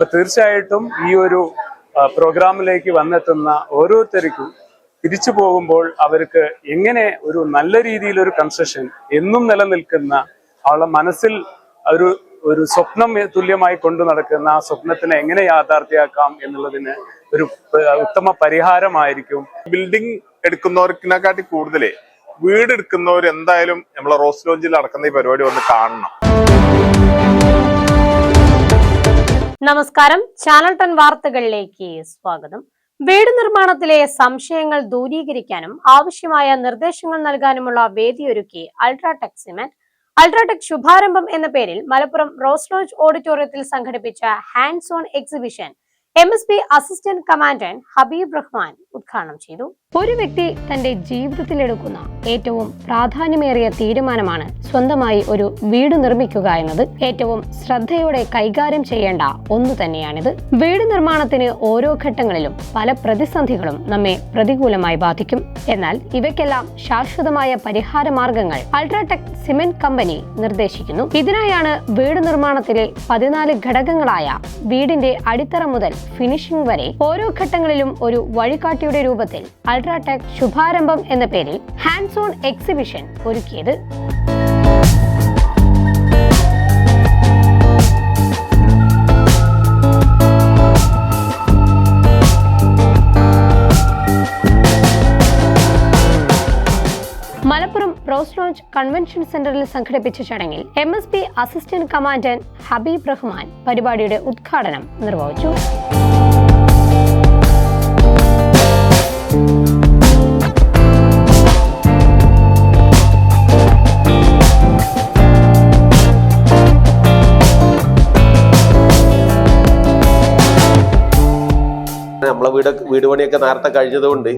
അപ്പൊ തീർച്ചയായിട്ടും ഈ ഒരു പ്രോഗ്രാമിലേക്ക് വന്നെത്തുന്ന ഓരോരുത്തർക്കും തിരിച്ചു പോകുമ്പോൾ അവർക്ക് എങ്ങനെ ഒരു നല്ല രീതിയിൽ ഒരു കൺസെഷൻ എന്നും നിലനിൽക്കുന്ന അവളുടെ മനസ്സിൽ ഒരു ഒരു സ്വപ്നം തുല്യമായി കൊണ്ടു നടക്കുന്ന ആ സ്വപ്നത്തിനെ എങ്ങനെ യാഥാർത്ഥ്യമാക്കാം എന്നുള്ളതിന് ഒരു ഉത്തമ പരിഹാരമായിരിക്കും. ബിൽഡിംഗ് എടുക്കുന്നവർക്കിനെക്കാട്ടി കൂടുതലേ വീട് എടുക്കുന്നവർ എന്തായാലും നമ്മളെ റോസ് ലോഞ്ചിൽ നടക്കുന്ന ഈ പരിപാടി വന്ന് കാണണം. നമസ്കാരം. ചാനൽ ടെൻ വാർത്തകളിലേക്ക് സ്വാഗതം. വീട് നിർമ്മാണത്തിലെ സംശയങ്ങൾ ദൂരീകരിക്കാനും ആവശ്യമായ നിർദ്ദേശങ്ങൾ നൽകാനുമുള്ള വേദിയൊരുക്കി അൾട്രാടെക് സിമെന്റ്. അൾട്രാടെക് ശുഭാരംഭം എന്ന പേരിൽ മലപ്പുറം റോസ് ലോഞ്ച് ഓഡിറ്റോറിയത്തിൽ സംഘടിപ്പിച്ച hands on exhibition M S P assistant commandant Habeeb Rahman ഉദ്ഘാടനം ചെയ്തു. ഒരു വ്യക്തി തന്റെ ജീവിതത്തിൽ എടുക്കുന്ന ഏറ്റവും പ്രാധാന്യമേറിയ തീരുമാനമാണ് സ്വന്തമായി ഒരു വീട് നിർമ്മിക്കുക എന്നത്. ഏറ്റവും ശ്രദ്ധയോടെ കൈകാര്യം ചെയ്യേണ്ട ഒന്ന് തന്നെയാണിത്. വീട് നിർമ്മാണത്തിന് ഓരോ ഘട്ടങ്ങളിലും പല പ്രതിസന്ധികളും നമ്മെ പ്രതികൂലമായി ബാധിക്കും. എന്നാൽ ഇവയ്ക്കെല്ലാം ശാശ്വതമായ പരിഹാര മാർഗങ്ങൾ അൾട്രാടെക് സിമെന്റ് കമ്പനി നിർദ്ദേശിക്കുന്നു. ഇതിനായാണ് വീട് നിർമ്മാണത്തിലെ പതിനാല് ഘടകങ്ങളായ വീടിന്റെ അടിത്തറ മുതൽ ഫിനിഷിംഗ് വരെ ഓരോ ഘട്ടങ്ങളിലും ഒരു വഴികാട്ടിയുടെ രൂപത്തിൽ അൾട്രാടെക് ശുഭാരംഭം എന്ന പേരിൽ ഹാൻഡ്സോൺ എക്സിബിഷൻ ഒരുക്കിയത്. ലോഞ്ച് കൺവെൻഷൻ സെന്ററിൽ സംഘടിപ്പിച്ച ചടങ്ങിൽ M S P assistant commandant Habeeb Rahman പരിപാടിയുടെ ഉദ്ഘാടനം നിർവഹിച്ചു. നമ്മളെ വീട് വീട് പണിയൊക്കെ നേരത്തെ കഴിഞ്ഞതുകൊണ്ട്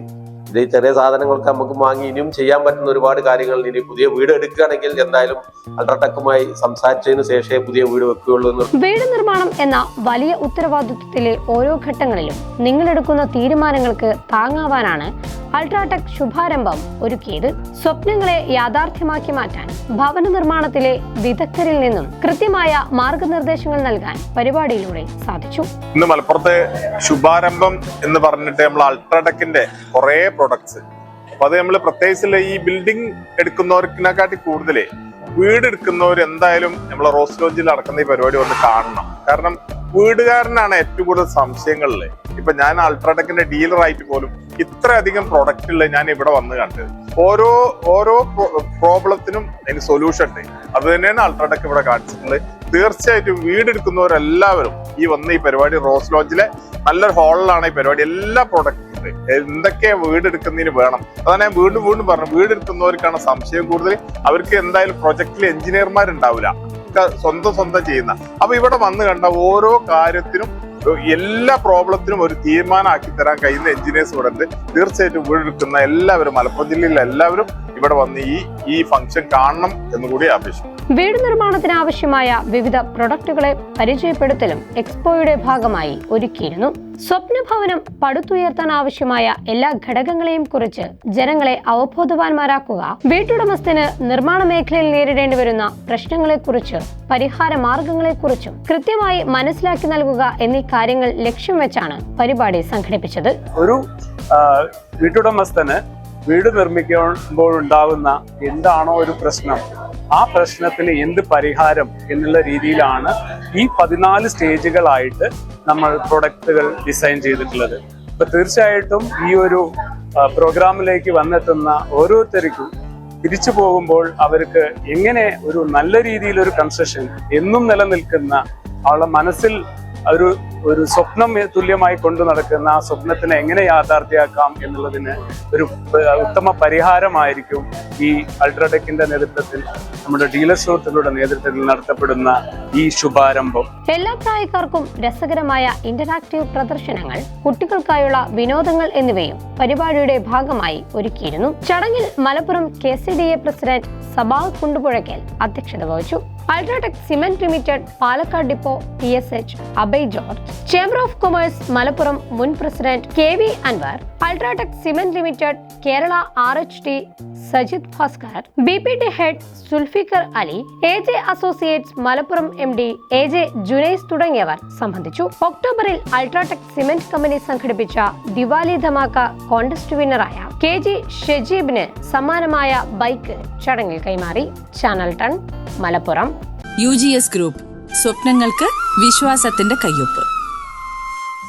ഈ ചെറിയ സാധനങ്ങളൊക്കെ നമുക്ക് വാങ്ങി ഇനിയും ചെയ്യാൻ പറ്റുന്ന ഒരുപാട് കാര്യങ്ങൾ ഇനി പുതിയ വീട് എടുക്കുകയാണെങ്കിൽ എന്തായാലും അൾട്രാടെക്കുമായി സംസാരിച്ചതിന് ശേഷമേ പുതിയ വീട് വെക്കുകയുള്ളൂ എന്ന് വീട് നിർമ്മാണം എന്ന വലിയ ഉത്തരവാദിത്വത്തിലെ ഓരോ ഘട്ടങ്ങളിലും നിങ്ങൾ എടുക്കുന്ന തീരുമാനങ്ങൾക്ക് താങ്ങാവാനാണ് അൾട്രാടെക് ശുഭാരംഭം ഒരുക്കിയത് സ്വപ്നങ്ങളെ യാഥാർത്ഥ്യമാക്കി മാറ്റാൻ ഭവന നിർമ്മാണത്തിലെ വിദഗ്ധരിൽ നിന്നും കൃത്യമായ മാർഗനിർദ്ദേശങ്ങൾ നൽകാൻ പരിപാടിയിലൂടെ സാധിച്ചു. ഇന്ന് മലപ്പുറത്തെ ശുഭാരംഭം എന്ന് പറഞ്ഞിട്ട് നമ്മൾ അൾട്രാടെക്കിന്റെ കുറെ പ്രൊഡക്ട്സ് അപ്പൊ അത് നമ്മൾ പ്രത്യേകിച്ച് ഈ ബിൽഡിംഗ് എടുക്കുന്നവർക്കിനെക്കാട്ടി കൂടുതലേ വീട് എടുക്കുന്നവർ എന്തായാലും നമ്മൾ റോസ് ലോഞ്ചിൽ നടക്കുന്ന ഈ പരിപാടി ഒന്ന് കാണണം. കാരണം വീടുകാരനാണ് ഏറ്റവും കൂടുതൽ സംശയങ്ങളിൽ ഇപ്പൊ ഞാൻ അൾട്രാടെക്കിന്റെ ഡീലറായിട്ട് പോലും ഇത്രയധികം പ്രൊഡക്റ്റ് ഉള്ളത് ഞാൻ ഇവിടെ വന്ന് കണ്ടത്. ഓരോ ഓരോ പ്രോബ്ലത്തിനും അതിന് സൊല്യൂഷൻ ഉണ്ട്. അത് തന്നെയാണ് അൾട്രാടെക് ഇവിടെ കാണിച്ചിട്ടുള്ളത്. തീർച്ചയായിട്ടും വീടെടുക്കുന്നവരെല്ലാവരും ഈ വന്ന ഈ പരിപാടി റോസ് ലോഞ്ചിലെ നല്ലൊരു ഹാളിലാണ് ഈ പരിപാടി. എല്ലാ പ്രൊഡക്റ്റും ഉണ്ട്. എന്തൊക്കെ വീടെടുക്കുന്നതിന് വേണം. അതാണ് ഞാൻ വീണ്ടും വീണ്ടും പറഞ്ഞു വീടെടുക്കുന്നവർക്കാണ് സംശയം കൂടുതൽ. അവർക്ക് എന്തായാലും പ്രൊജക്റ്റിൽ എഞ്ചിനീയർമാരുണ്ടാവില്ല സ്വന്തം സ്വന്തം ചെയ്യുന്ന. അപ്പൊ ഇവിടെ വന്ന് കണ്ട ഓരോ കാര്യത്തിനും എല്ലാ പ്രോബ്ലത്തിനും ഒരു തീരുമാനമാക്കി തരാൻ കഴിയുന്ന എഞ്ചിനീയേഴ്സ് ഇവിടെ ഉണ്ട്. തീർച്ചയായിട്ടും വീടെടുക്കുന്ന എല്ലാവരും മലപ്പുറം ജില്ലയിലെ എല്ലാവരും ഇവിടെ വന്ന് ഈ ഈ ഫംഗ്ഷൻ കാണണം എന്നുകൂടി അപേക്ഷിക്കും വീട് നിർമ്മാണത്തിന് ആവശ്യമായ വിവിധ പ്രൊഡക്റ്റുകളെ പരിചയപ്പെടുത്തലും എക്സ്പോയുടെ ഭാഗമായി ഒരുക്കിയിരുന്നു. സ്വപ്നഭവനം പടുത്തുയർത്താൻ ആവശ്യമായ എല്ലാ ഘടകങ്ങളെയും കുറിച്ച് ജനങ്ങളെ അവബോധവാന്മാരാക്കുക വീട്ടുടമസ്ഥന് നിർമ്മാണ മേഖലയിൽ നേരിടേണ്ടി വരുന്ന പ്രശ്നങ്ങളെക്കുറിച്ച് പരിഹാര മാർഗങ്ങളെക്കുറിച്ചും കൃത്യമായി മനസ്സിലാക്കി നൽകുക എന്നീ കാര്യങ്ങൾ ലക്ഷ്യം വെച്ചാണ് പരിപാടി സംഘടിപ്പിച്ചത്. ഒരു വീട്ടുടമസ്ഥന് വീട് നിർമ്മിക്കുമ്പോൾ ഉണ്ടാകുന്ന എന്താണോ ഒരു പ്രശ്നം ആ പ്രശ്നത്തിന് എന്ത് പരിഹാരം എന്നുള്ള രീതിയിലാണ് ഈ പതിനാല് സ്റ്റേജുകളായിട്ട് നമ്മൾ പ്രൊഡക്റ്റുകൾ ഡിസൈൻ ചെയ്തിട്ടുള്ളത്. അപ്പൊ തീർച്ചയായിട്ടും ഈ ഒരു പ്രോഗ്രാമിലേക്ക് വന്നെത്തുന്ന ഓരോരുത്തർക്കും തിരിച്ചു പോകുമ്പോൾ അവർക്ക് എങ്ങനെ ഒരു നല്ല രീതിയിൽ ഒരു കൺസെഷൻ എന്നും നിലനിൽക്കുന്ന അവളുടെ മനസ്സിൽ ഒരു ഒരു സ്വപ്നം തുല്യമായി കൊണ്ടു നടക്കുന്ന ആ സ്വപ്നത്തിനെ എങ്ങനെ യാഥാർത്ഥ്യമാക്കാം എന്നുള്ളതിന് ഒരു ഉത്തമ പരിഹാരമായിരിക്കും ഈ അൾട്രാടെക്കിന്റെ നേതൃത്വത്തിൽ നമ്മുടെ ഡീലർ സുഹൃത്തുക്കളുടെ നേതൃത്വത്തിൽ നടത്തപ്പെടുന്ന ഈ ശുഭാരംഭം. എല്ലാ പ്രായക്കാർക്കും രസകരമായ ഇന്ററാക്റ്റീവ് പ്രദർശനങ്ങൾ കുട്ടികൾക്കായുള്ള വിനോദങ്ങൾ എന്നിവയും പരിപാടിയുടെ ഭാഗമായി ഒരുക്കിയിരുന്നു. ചടങ്ങിൽ Malappuram K C D A president Saba Kundupuzhakkal അധ്യക്ഷത വഹിച്ചു. UltraTech cement limited Palakkad depot P S H Abhay George. Chamber of commerce Malappuram മുൻ president K V Anwar. UltraTech cement limited Kerala R H T Sajith Bhaskar B P T head Sulfikar Ali A J associates Malappuram M D A J Junais തുടങ്ങിയവർ സംബന്ധിച്ചു. ഒക്ടോബറിൽ UltraTech cement company സംഘടിപ്പിച്ച Diwali Dhamaka contest വിന്നറായ K G ഷജീബിന് സമാനമായ bike ചടങ്ങിൽ കൈമാറി. Channel ടൺ Malappuram. U group സ്വപ്നങ്ങൾക്ക് വിശ്വാസത്തിന്റെ കയ്യൊപ്പ്.